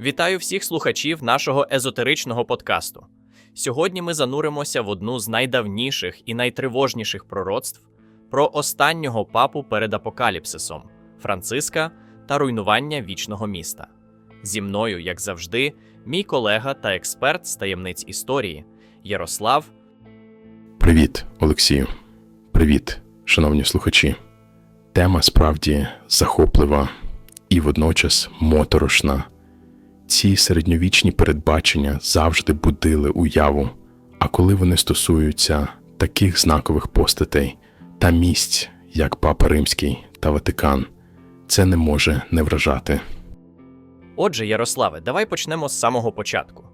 Вітаю всіх слухачів нашого езотеричного подкасту. Сьогодні ми зануримося в одну з найдавніших і найтривожніших пророцтв про останнього папу перед апокаліпсисом Франциска та руйнування вічного міста. Зі мною, як завжди, мій колега та експерт з таємниць історії Ярослав. Привіт, Олексію. Привіт, шановні слухачі. Тема справді захоплива і водночас моторошна. Ці середньовічні передбачення завжди будили уяву, а коли вони стосуються таких знакових постатей та місць, як Папа Римський та Ватикан, це не може не вражати. Отже, Ярославе, давай почнемо з самого початку.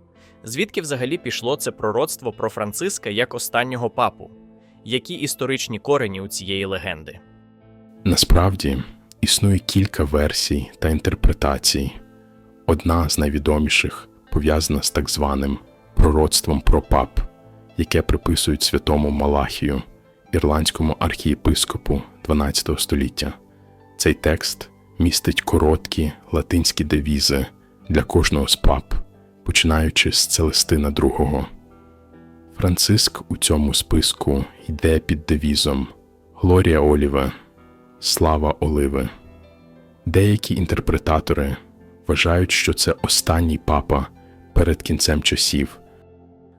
Звідки взагалі пішло це пророцтво про Франциска як останнього папу? Які історичні корені у цієї легенди? Насправді існує кілька версій та інтерпретацій. Одна з найвідоміших пов'язана з так званим пророцтвом про пап, яке приписують святому Малахію, ірландському архієпископу XII століття. Цей текст містить короткі латинські девізи для кожного з пап, починаючи з Целестина II. Франциск у цьому списку йде під девізом Глорія Оліве, Слава Оливи. Деякі інтерпретатори вважають, що це останній папа перед кінцем часів.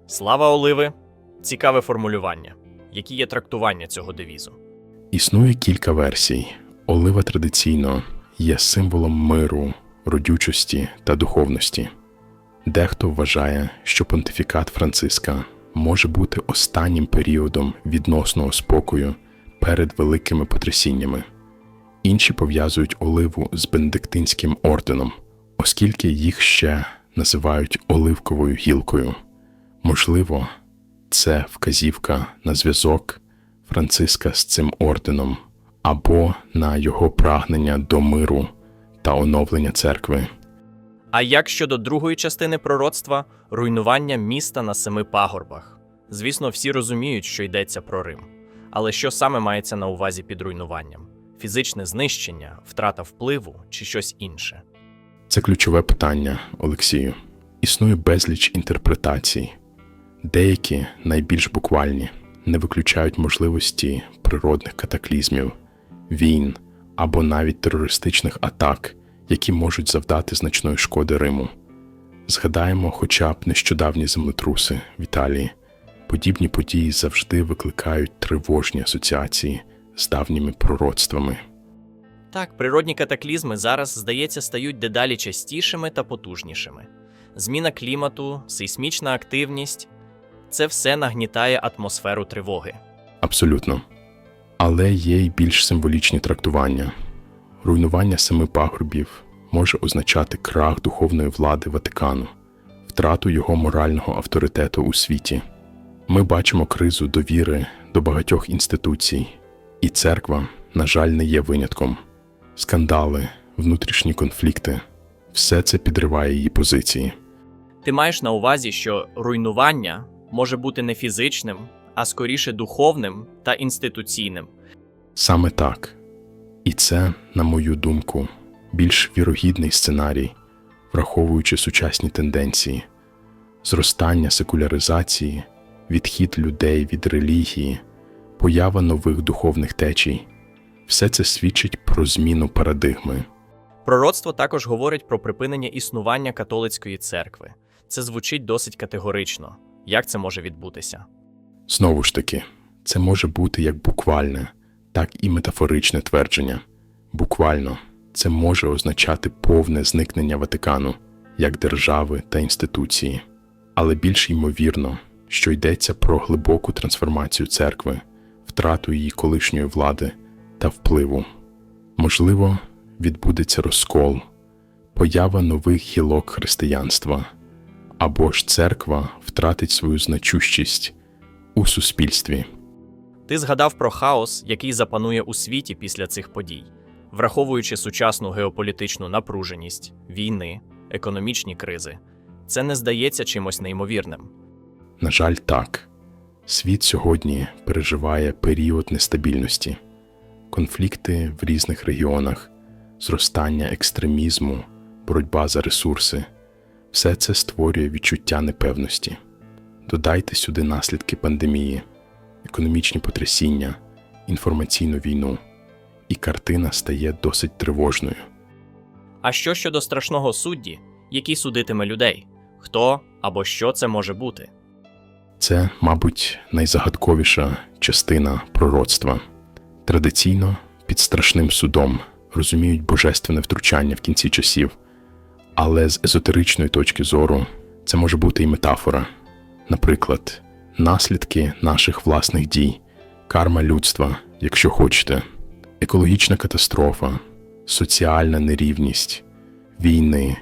Слава Оливи! Цікаве формулювання. Які є трактування цього девізу? Існує кілька версій. Олива традиційно є символом миру, родючості та духовності. Дехто вважає, що понтифікат Франциска може бути останнім періодом відносного спокою перед великими потрясіннями. Інші пов'язують оливу з бенедиктинським орденом, оскільки їх ще називають оливковою гілкою. Можливо, це вказівка на зв'язок Франциска з цим орденом або на його прагнення до миру та оновлення церкви. А як щодо другої частини пророцтва руйнування міста на семи пагорбах? Звісно, всі розуміють, що йдеться про Рим. Але що саме мається на увазі під руйнуванням? Фізичне знищення, втрата впливу чи щось інше? Це ключове питання, Олексію. Існує безліч інтерпретацій. Деякі, найбільш буквальні, не виключають можливості природних катаклізмів, війн або навіть терористичних атак, які можуть завдати значної шкоди Риму. Згадаємо хоча б нещодавні землетруси в Італії. Подібні події завжди викликають тривожні асоціації з давніми пророцтвами. Так, природні катаклізми зараз, здається, стають дедалі частішими та потужнішими. Зміна клімату, сейсмічна активність це все нагнітає атмосферу тривоги. Абсолютно. Але є й більш символічні трактування. Руйнування семи пагорбів може означати крах духовної влади Ватикану, втрату його морального авторитету у світі. Ми бачимо кризу довіри до багатьох інституцій, і церква, на жаль, не є винятком. Скандали, внутрішні конфлікти все це підриває її позиції. Ти маєш на увазі, що руйнування може бути не фізичним, а скоріше духовним та інституційним. Саме так. І це, на мою думку, більш вірогідний сценарій, враховуючи сучасні тенденції, зростання секуляризації, відхід людей від релігії, поява нових духовних течій. Все це свідчить про зміну парадигми. Пророцтво також говорить про припинення існування католицької церкви. Це звучить досить категорично. Як це може відбутися? Знову ж таки, це може бути як буквальне, так і метафоричне твердження. Буквально, це може означати повне зникнення Ватикану як держави та інституції, але більш ймовірно, що йдеться про глибоку трансформацію церкви, втрату її колишньої влади та впливу. Можливо, відбудеться розкол, поява нових гілок християнства, або ж церква втратить свою значущість у суспільстві. Ти згадав про хаос, який запанує у світі після цих подій, враховуючи сучасну геополітичну напруженість, війни, економічні кризи. Це не здається чимось неймовірним. На жаль, так. Світ сьогодні переживає період нестабільності, конфлікти в різних регіонах, зростання екстремізму, боротьба за ресурси. Все це створює відчуття непевності. Додайте сюди наслідки пандемії, економічні потрясіння, інформаційну війну, і картина стає досить тривожною. А що щодо страшного судді, який судитиме людей? Хто або що це може бути? Це, мабуть, найзагадковіша частина пророцтва. Традиційно під страшним судом розуміють божественне втручання в кінці часів, але з езотеричної точки зору це може бути і метафора. Наприклад, наслідки наших власних дій, карма людства, якщо хочете, екологічна катастрофа, соціальна нерівність, війни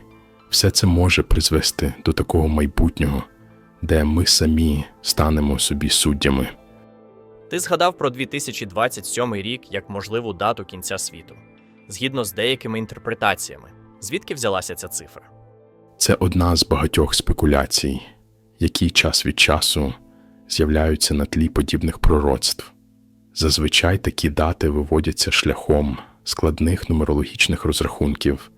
все це може призвести до такого майбутнього, де ми самі станемо собі суддями. Ти згадав про 2027 рік як можливу дату кінця світу, згідно з деякими інтерпретаціями. Звідки взялася ця цифра? Це одна з багатьох спекуляцій, які час від часу з'являються на тлі подібних пророцтв. Зазвичай такі дати виводяться шляхом складних нумерологічних розрахунків,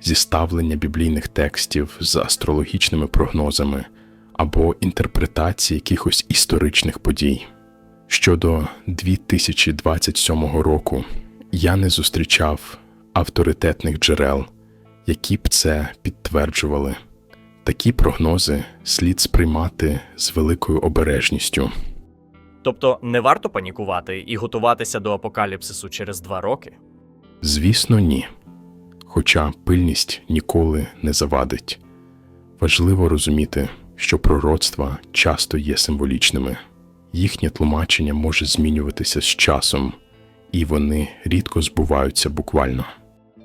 зіставлення біблійних текстів з астрологічними прогнозами або інтерпретації якихось історичних подій. Щодо 2027 року я не зустрічав авторитетних джерел, які б це підтверджували. Такі прогнози слід сприймати з великою обережністю. Тобто не варто панікувати і готуватися до апокаліпсису через два роки? Звісно, ні. Хоча пильність ніколи не завадить. Важливо розуміти, що пророцтва часто є символічними. Їхнє тлумачення може змінюватися з часом, і вони рідко збуваються буквально.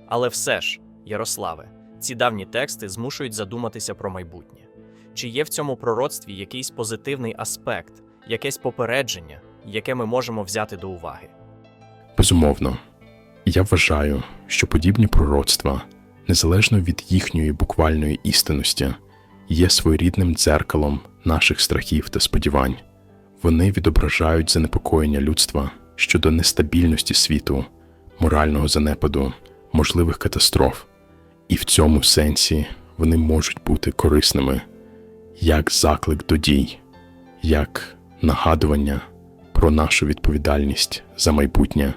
Але все ж, Ярославе, ці давні тексти змушують задуматися про майбутнє. Чи є в цьому пророцтві якийсь позитивний аспект, якесь попередження, яке ми можемо взяти до уваги? Безумовно, я вважаю, що подібні пророцтва, незалежно від їхньої буквальної істинності, є своєрідним дзеркалом наших страхів та сподівань. Вони відображають занепокоєння людства щодо нестабільності світу, морального занепаду, можливих катастроф, і в цьому сенсі вони можуть бути корисними як заклик до дій, як нагадування про нашу відповідальність за майбутнє.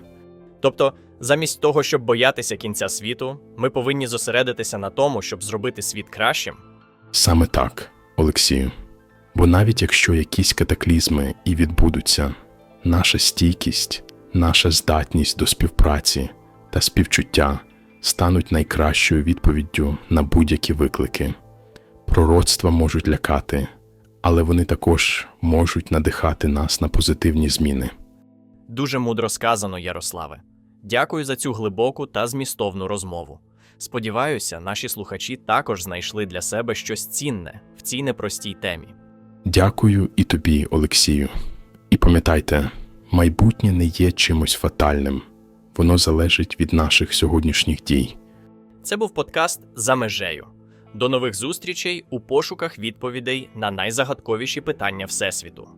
Тобто, замість того, щоб боятися кінця світу, ми повинні зосередитися на тому, щоб зробити світ кращим. Саме так, Олексію. Бо навіть якщо якісь катаклізми і відбудуться, наша стійкість, наша здатність до співпраці та співчуття стануть найкращою відповіддю на будь-які виклики. Пророцтва можуть лякати, але вони також можуть надихати нас на позитивні зміни. Дуже мудро сказано, Ярославе. Дякую за цю глибоку та змістовну розмову. Сподіваюся, наші слухачі також знайшли для себе щось цінне в цій непростій темі. Дякую і тобі, Олексію. І пам'ятайте, майбутнє не є чимось фатальним, воно залежить від наших сьогоднішніх дій. Це був подкаст за межею. До нових зустрічей у пошуках відповідей на найзагадковіші питання Всесвіту.